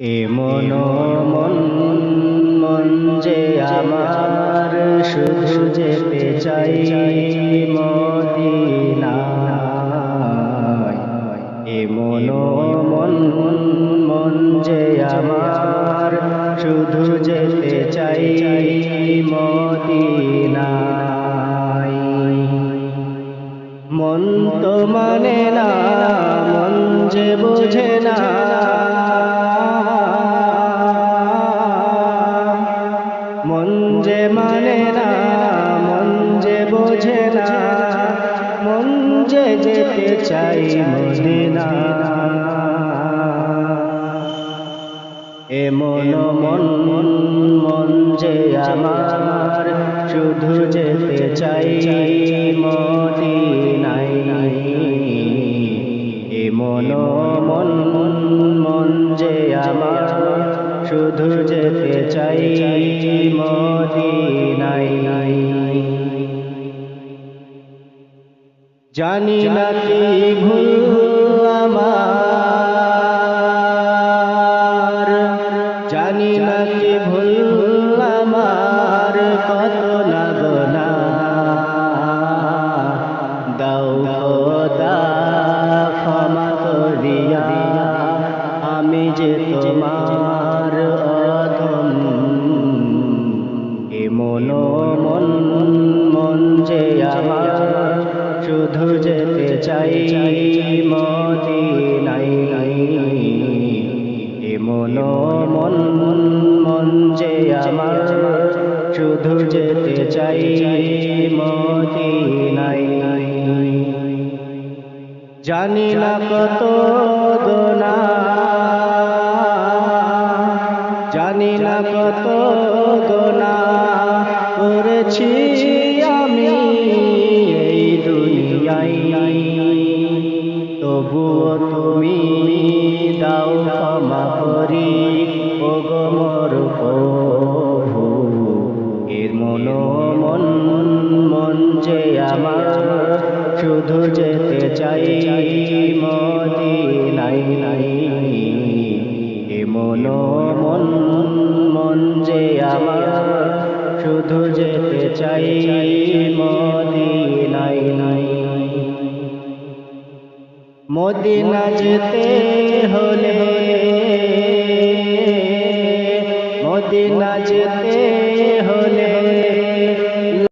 এমন মন মন যে আমার শুধু যেতে চাই মদিনায়। এমন মন মন যে আমার শুধু যেতে চাই মদিনায়। মন তো মানে না, মন যে বোঝে না চাই মদিনা। এমন মন মন মন যে আমার, শুধু যেতে চাই মদিনাই এমন মন মন মন যে আমার, শুধু যেতে চাই মদিনাই জানি না কি ভুল আমার। জানি না কি ভুল আমার। কত না আমার শুধু যেতে চাই মতি নাই জানি না কত গোনা। জানি না কত গোনা। করেছি এর মন মন মন যে আমার, শুধু যেতে চাই মদিনাই নাই এমন মন মন যে আমার, শুধু যেতে চাই মদিনাই নাই মদিনা যেতে হলে, মদিনা যেতে